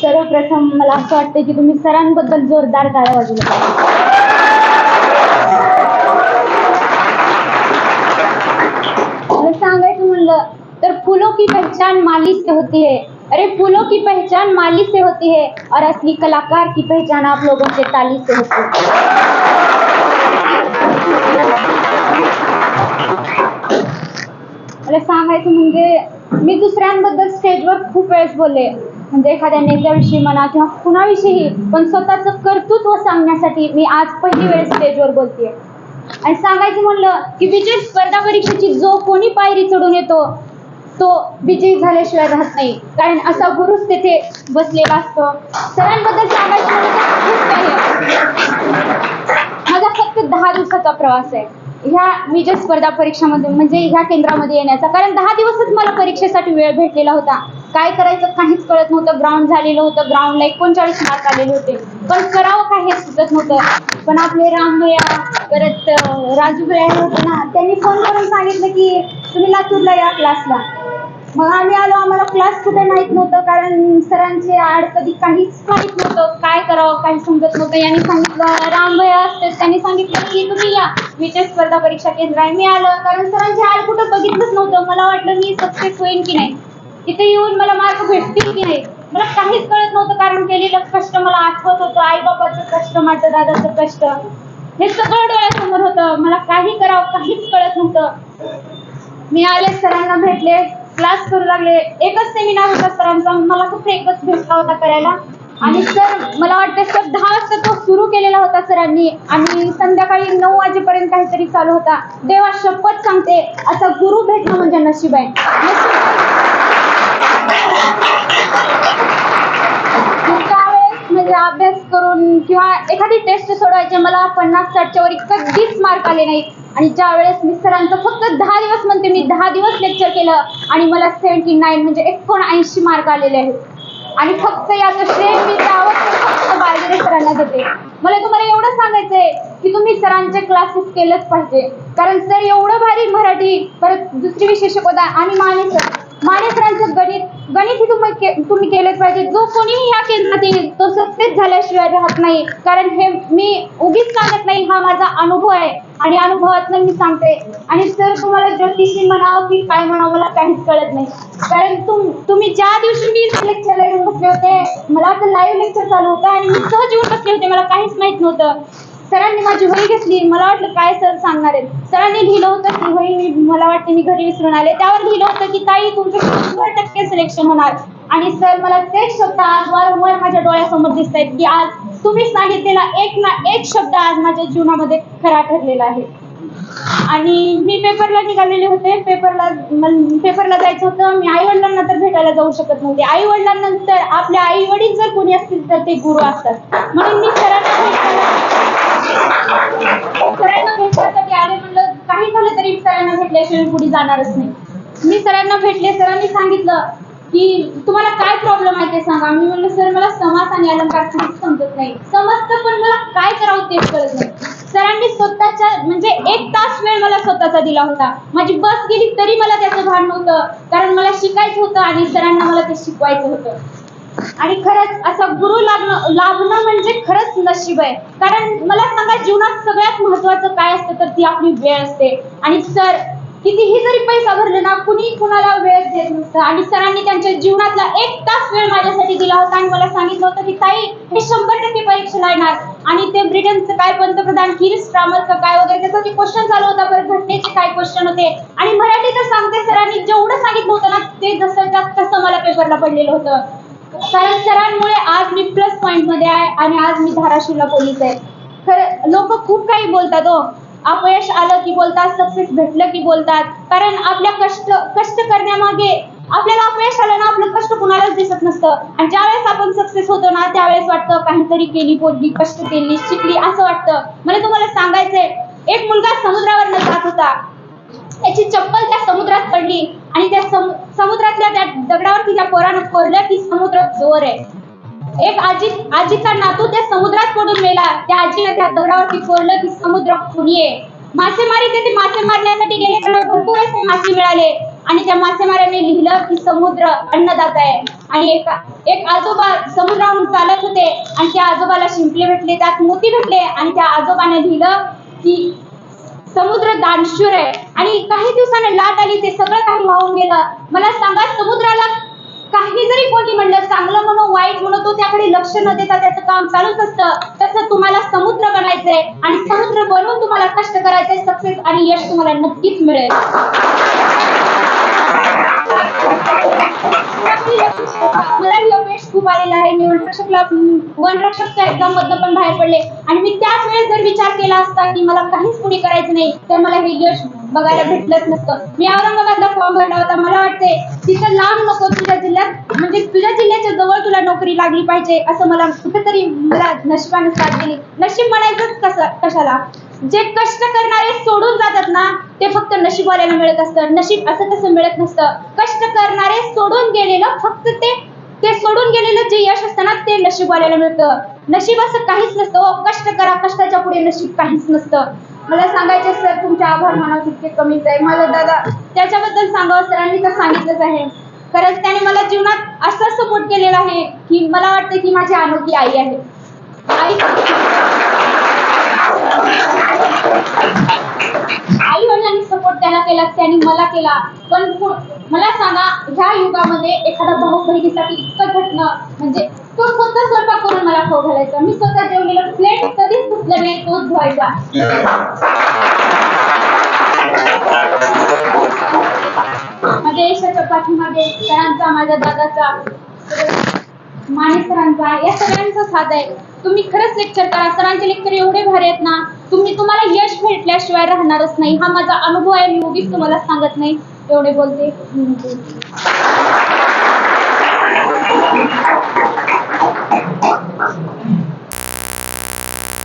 सर्वप्रथम मला असं वाटतं की तुम्ही सरांबद्दल जोरदार टाळ्या वाजवल्या सांगायचं म्हणलं, तर फूलों की पहचान माली से होती है. अरे, फूलों की पहचान माली से होती है. और असली कलाकार की पहचान आप लोगों के ताली से होती है. मला सांगायचं म्हणजे मी दुसऱ्यांबद्दल स्टेजवर खूप वेळेस बोलले. म्हणजे एखाद्या नेत्याविषयी म्हणा किंवा कुणाविषयी पण स्वतःचं कर्तृत्व सांगण्यासाठी मी आज पहिली वेळेस स्टेजवर बोलतेय. आणि सांगायचं म्हणलं की विजय स्पर्धा परीक्षेची जो कोणी पायरी चढून येतो तो विजयी झाल्याशिवाय राहत नाही. कारण असा गुरुच तेथे बसलेला असतो. सरांबद्दल सांगायचं म्हणलं तर खूप काही माझा फक्त दहा दिवसाचा प्रवास आहे. ह्या मी ज्या स्पर्धा परीक्षामध्ये म्हणजे ह्या केंद्रामध्ये येण्याचा कारण दहा दिवसच मला परीक्षेसाठी वेळ भेटलेला होता. काय करायचं काहीच कळत नव्हतं. ग्राउंड झालेलं होतं. ग्राउंडला एकोणचाळीस मार्क आलेले होते. पण करावं काय हे सुचत नव्हतं. पण आपले राम भैया परत राजू भैया होते ना त्यांनी फोन करून सांगितलं की तुम्ही लातूरला या क्लासला मग आम्ही आलो आम्हाला क्लास कुठे माहीत नव्हतं कारण सरांचे आड कधी काहीच माहीत नव्हतं. काय करावं काही समजत नव्हतं. यांनी सांगितलं राम भैया असते. त्यांनी सांगितलं की तुम्ही या. विजय स्पर्धा परीक्षा केंद्र आहे मी आलं. कारण सरांचे आड कुठं बघितलंच नव्हतं. मला वाटलं मी सक्सेस होईन की नाही? तिथे येऊन मला मार्क भेटतील की नाही? मला काहीच कळत नव्हतं कारण केलेलं कष्ट मला आठवत होतं. आई बाबाचं कष्ट माझ्या दादाचं कष्ट हे सगळं डोळ्यासमोर होतं. मला काही करावं काहीच कळत नव्हतं. मी आले सरांना भेटले. क्लास करू लागले. एकच सेमिनार होता सरांचा. मला फक्त एकच भेटला होता करायला. आणि सर मला वाटतं सर दहा वाजता तो सुरू केलेला होता सरांनी. आणि संध्याकाळी नऊ वाजेपर्यंत काहीतरी चालू होता. देवा शपथ सांगते. असा गुरु भेटणं म्हणजे नशीब आहे म्हणजे अभ्यास करून किंवा एखादी टेस्ट सोडवायची मला पन्नास साठच्या वर कधीच मार्क आले नाहीत. आणि ज्या वेळेस मी सरांचं फक्त दहा दिवस म्हणते मी दहा दिवस लेक्चर केलं आणि मला सेव्हन्टी नाईन म्हणजे एकोणऐंशी मार्क आलेले आहेत. आणि फक्त याचं श्रेय मी फक्त बाळगेरे सरांना देते. मला तुम्हाला एवढं सांगायचंय की तुम्ही सरांचे क्लासेस केलंच पाहिजे. कारण सर एवढं भारी मराठी परत दुसरी विशेषक होता आणि माने सर. माने गणित गणित ही तुम्ही के- तुम्ही केलंच पाहिजे. जो कोणीही ह्या केंद्रात येईल तो सक्सेस झाल्याशिवाय राहत नाही. कारण हे मी उगीच सांगत नाही हा माझा अनुभव आहे. आणि अनुभवातनं मी सांगते. आणि सर तुम्हाला ज्योतिषी म्हणावं की काय म्हणावं मला काहीच कळत नाही. कारण तुम तुम्ही ज्या दिवशी मी लेक्चरला येऊन बसले होते मला आता लाईव्ह लेक्चर चालू होतं आणि मी सहज येऊन बसले होते मला काहीच माहीत नव्हतं. सरांनी माझी वही घेतली मला वाटलं काय सर सांगणार आहेत. सरांनी लिहिलं होतं की वही मी मला वाटतं मी घरी विसरून आले. त्यावर लिहिलं होतं की ताई तुमचं शंभर टक्के सिलेक्शन होणार. आणि सर मला तेच शब्द आज वारंवार माझ्या डोळ्यासमोर दिसत आहेत की आज तुम्ही सांगितलेला एक ना एक शब्द आज माझ्या जीवनामध्ये खरा ठरलेला आहे. आणि मी पेपरला निघालेले होते. पेपरला पेपरला जायचं होतं. मी आई वडिलांना तर भेटायला जाऊ शकत नव्हते. आई वडिलांनंतर आपले आई वडील जर कोणी असतील तर ते गुरु असतात. म्हणून मी सरांना भेटायला सरांना भेटण्यासाठी आले म्हणलं काही झालं तरी सरांना भेटल्याशिवाय पुढे जाणारच नाही. मी सरांना भेटले सरांनी सांगितलं की तुम्हाला काय प्रॉब्लेम आहे ते सांगा. मी म्हणलं सर मला समास आणि अलंकार समजत नाही. समजतं पण मला काय करावं तेच कळत नाही. सरांनी स्वतःच्या म्हणजे एक तास वेळ मला स्वतःचा दिला होता. माझी बस गेली तरी मला त्याचं भान नव्हतं कारण मला शिकायचं होतं आणि सरांना मला ते शिकवायचं होतं. आणि खरंच असा गुरु लागणं लाभणं म्हणजे खरंच नशीब आहे. कारण मला सांगा जीवनात सगळ्यात महत्वाचं काय असतं तर ती आपली वेळ असते. आणि सर कितीही जरी पैसा भरले ना कुणी कुणाला वेळ देत नसतं. आणि सरांनी त्यांच्या जीवनातला एक तास वेळ माझ्यासाठी दिला होता आणि मला सांगितलं होतं की ताई हे शंभर टक्के परीक्षेला येणार आणि ते ब्रिटनचं काय पंतप्रधान किरीस स्ट्रामरचं काय वगैरे त्याचा ते क्वेश्चन चालू होता परत घटनेचे काय क्वेश्चन होते. आणि मराठी तर सांगते सरांनी जेवढं सांगितलं होतं ना ते जसं तसं मला पेपरला पडलेलं होतं. कारण सरांमुळे आज मी प्लस पॉइंटमध्ये आहे आणि आज मी धाराशिवला पोलीस आहे. खरं लोक खूप काही बोलतात हो. अपयश आलं की बोलतात सक्सेस भेटलं की बोलतात. कारण आपल्या कष्ट कष्ट करण्यामागे आपल्याला अपयश आलं ना आपलं कष्ट कुणालाच दिसत नसतं. आणि ज्यावेळेस आपण सक्सेस होतो ना त्यावेळेस वाटतं काहीतरी केली बोलली कष्ट केली शिकली असं वाटतं. मला तुम्हाला सांगायचंय एक मुलगा समुद्रावर जात होता. त्याची चप्पल त्या समुद्रात पडली आणि त्या समुद्रातल्या त्या दगडावर तिच्या पोरानं कोरलं की समुद्र जोर आहे. एक आजी आजीचा नातू त्या समुद्रात पडून मेला. त्या आजीने त्या दगडावरती कोरलं की समुद्र खुणी आहे मासेमारी ते मासे मारण्यासाठी मला भरपूर असे मासे मिळाले. आणि त्या मासेमाराने लिहिलं की समुद्र अन्नदाता आहे. आणि एक एक आजोबा समुद्रावरून चालत होते आणि त्या आजोबाला शिंपले भेटले त्यात मोती भेटले. आणि त्या आजोबाने लिहिलं की समुद्र दानशूर आहे. आणि काही दिवसाने लाट आली ते सगळं काही वाहून गेलं. मला सांगा समुद्राला काही जरी कोणी म्हणलं चांगलं म्हणू वाईट म्हणू तो त्याकडे लक्ष न देता त्याचं काम चालूच असतं. तसं तुम्हाला समुद्र बनायचंय आणि समुद्र बनवून तुम्हाला कष्ट करायचंय सक्सेस आणि यश तुम्हाला नक्कीच मिळेल. मला अपयश खूप आलेलं आहे. मी वनरक्षकला वनरक्षकच्या एक्झाम मधनं पण बाहेर पडले. आणि मी त्याच वेळेस जर विचार केला असता की मला काहीच पुढे करायचं नाही तर मला हे यश बघायला भेटलंच नसतं. मी औरंगाबादला फॉर्म भरला होता. मला वाटते तिथं लांब नको तुझ्या जिल्ह्यात. म्हणजे तुझ्या जिल्ह्याच्या जवळ तुला नोकरी लागली पाहिजे असं मला कुठेतरी मला नशिबाने साथ दिली. नशीब म्हणायचंच कसं कशाला? जे कष्ट करणारे सोडून जातात ना ते फक्त नशीबवाल्याला मिळत असतं. नशीब असं तसं मिळत नसतं. कष्ट करणारे सोडून गेलेलं फक्त ते ते सोडून गेलेलं जे यश असतं ना ते नशीबवाल्याला मिळतं. नशीब असं काहीच नसतं. कष्ट करा कष्टाच्या पुढे नशीब काहीच नसतं. मला सांगायचे सर तुमचे आभार मानाव तितके कमीच आहे. मला दादा त्याच्याबद्दल सांगावं सरांनी तर सांगितलंच आहे. खरंच त्याने मला जीवनात असा सपोर्ट केलेला आहे की मला वाटतं की माझी अनोखी आई आहे. आई सपोर्ट त्याला केला त्याने मला केला. पण मला सांगा ह्या युगामध्ये एखादा भाऊ बहिणीसाठी इतकं घटणं म्हणजे तो स्वतः स्वयंपाक करून मला खाऊ घालायचा. मी स्वतः जेवलेलं प्लेट कधीच धुतलं नाही तोच धुवायचा. माझ्या यशाच्या पाठीमागे सरांचा माझ्या दादाचा माने सरांचा या सगळ्यांचा साथ आहे. तुम्ही खरंच लेक्चर करा. सरांचे लेक्चर एवढे भारी आहेत ना. तुम्ही तुम्हाला यश भेटल्याशिवाय राहणारच नाही. हा माझा अनुभव आहे मी उगीच तुम्हाला सांगत नाही. एवढे बोलते.